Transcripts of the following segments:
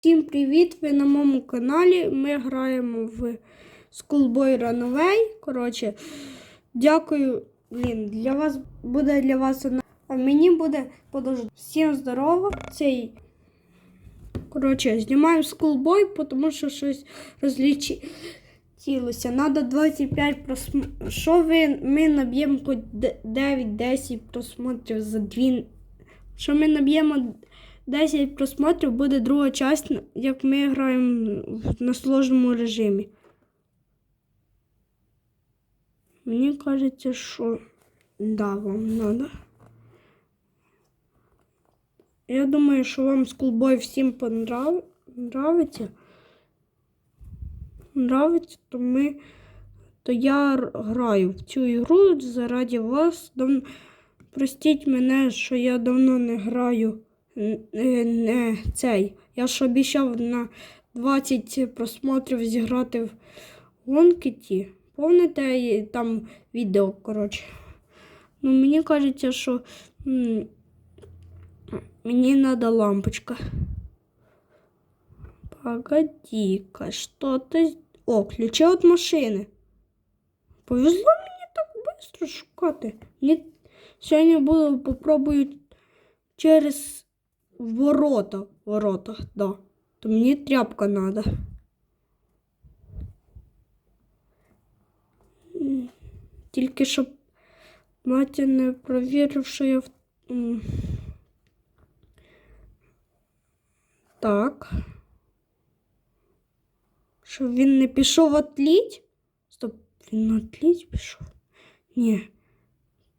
Всім привіт! Ви на моєму каналі. Ми граємо в Schoolboy Runaway. Коротше, дякую. Блін, для вас буде для вас одна. А мені буде подовжити. Всім здорово. Цей. Коротше, знімаємо Schoolboy, тому що щось розлічилося. Надо 25 просмотрів. Що ви ми наб'ємо 9-10 просмотрів за дві. Що ми наб'ємо 10 просмотрів буде друга частина, як ми граємо на сложному режимі. Мені кажеться, що да, вам надо. Я думаю, що вам Schoolboy всім понрав... нравиться. То ми. То я граю в цю ігру заради вас. Простіть мене, що я давно не граю не цей. Я ж обіцяв на 20 просмотрів зіграти в гонки. Помните там відео, коротше. Ну, мені кажеться, що мені треба лампочка. Погоди-ка, що ти. О, ключі від машини. Повезло мені так швидко шукати. Мені сьогодні буду попробую через ворота. Ворота, да. То мені тряпка надо. М, Тільки щоб матір не провірив, що я в. м. Так. Щоб він не пішов отліть? Стоп, він отліть пішов? Ні.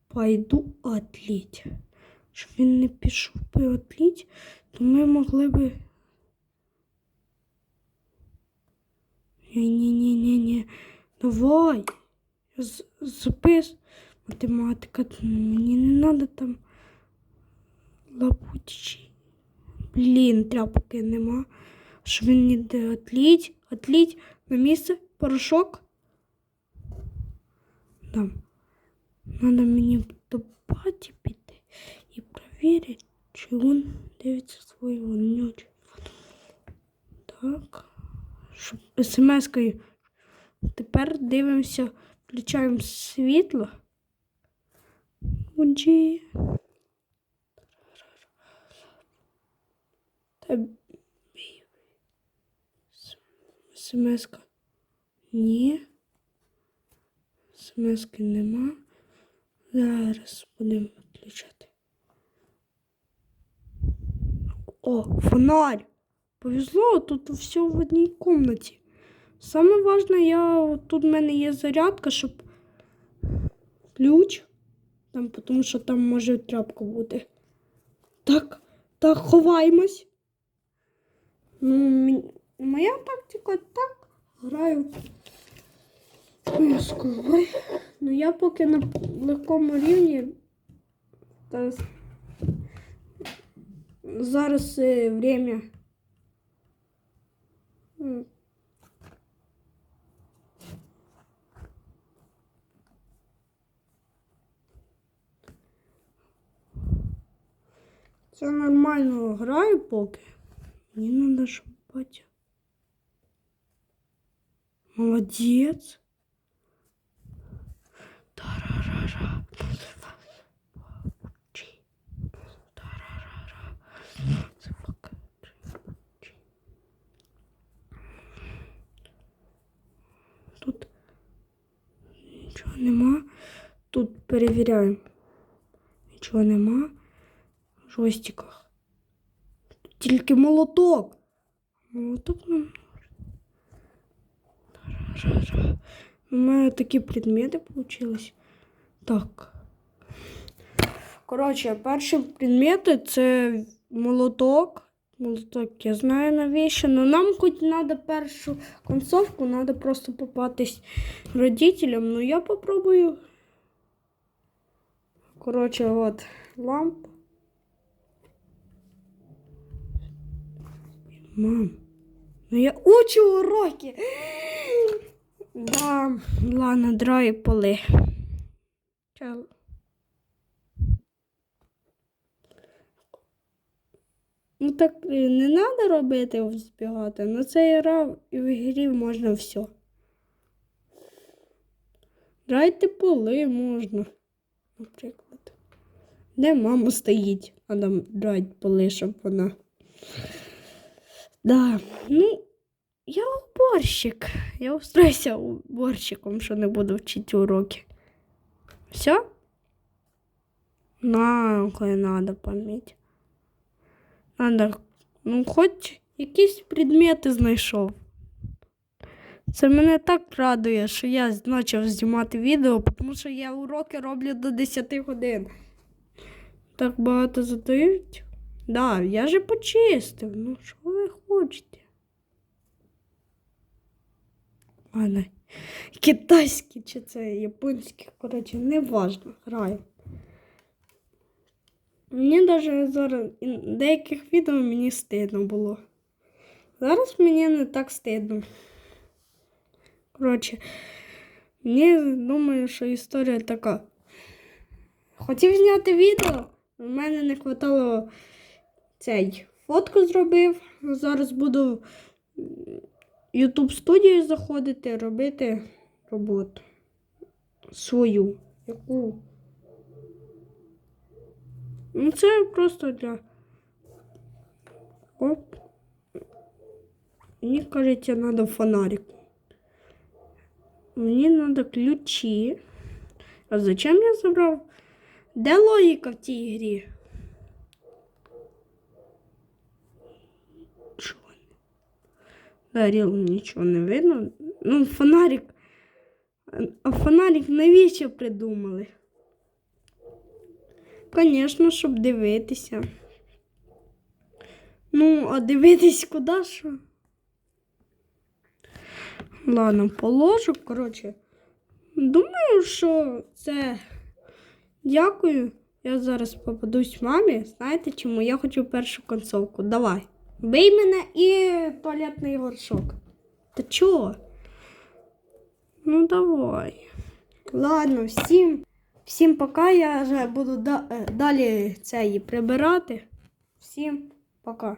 Пойду отліть. Щоб він не пішов би отліть, то ми могли би. Ні-ні-ні-ні-ні. Давай. Запис. Математика. Мені не треба там лапучі. Блін, тряпки нема. Що він ніде отліть, отліть на місце порошок. Там. Надо мені до перевірити, чи він дивиться свою ночь. Так. Смс-кою. Тепер дивимося, включаємо світло. Унджі. Та смс-ка. Ні. Смс-ки нема. Зараз будемо відключати. О, фонарь! Повезло, тут все в одній кімнаті. Саме важне, я тут в мене є зарядка, щоб ключ. Там, тому що там може тряпка бути. Так, так, ховаємось. Ну, моя тактика так. Граю. Ну я поки на легкому рівні. Зараз время. Це нормально граю поки. Мені треба, щоб батя. Молодець. Тарарара. Нема. Тут перевіряємо. Нічого нема. В жостиках. Тут тільки молоток. Молоток нам Ра-ра. У мене такі предмети получились. Так. Коротше, перші предмети це молоток. Молоток я знаю навіщо. Но нам хоч треба першу концовку, треба просто попатись родителям. Ну я попробую. Коротше, от лампа. Мам. Ну я учу уроки. Да, ладно, драю поли. Чел. Ну так е, не треба робити збігати, але це гра і в грі можна все. Драйте поли можна, наприклад. Де мама стоїть, а нам драть поли, щоб вона. Да, ну, я уборщик. Я устроюся уборщиком, що не буду вчити уроки. Все? На, кое надо пам'ять. Надо, ну, хоч якісь предмети знайшов. Це мене так радує, що я почав знімати відео, тому що я уроки роблю до 10 годин. Так багато задають. Да, я же почистив. Ну, що ви хочете? Ладно. Китайські чи це японські, коротше, не важно, граю. Мені навіть зараз деяких відео мені стидно було. Зараз мені не так стидно. Коротше, мені думаю, що історія така. Хотів зняти відео, в мене не хватало цей фотку зробив. Зараз буду в YouTube студію заходити, робити роботу свою. Яку Ну, це просто для. Оп. Мені кажеться, треба фонарик. Мені треба ключі. А зачем я забрав? Де логіка в цій грі? Да, ріл нічого не видно. Ну, фонарик. А фонарик навіщо придумали? Звісно, щоб дивитися. Ну, а дивитись куди що? Ладно, положу, коротше. Думаю, що це. Дякую. Я зараз попадусь мамі. Знаєте чому? Я хочу першу концовку. Давай. Бий мене і туалетний горшок. Та чого? Ну, давай. Ладно, всім. Всім пока. Я вже буду е, далі це прибирати. Всім пока.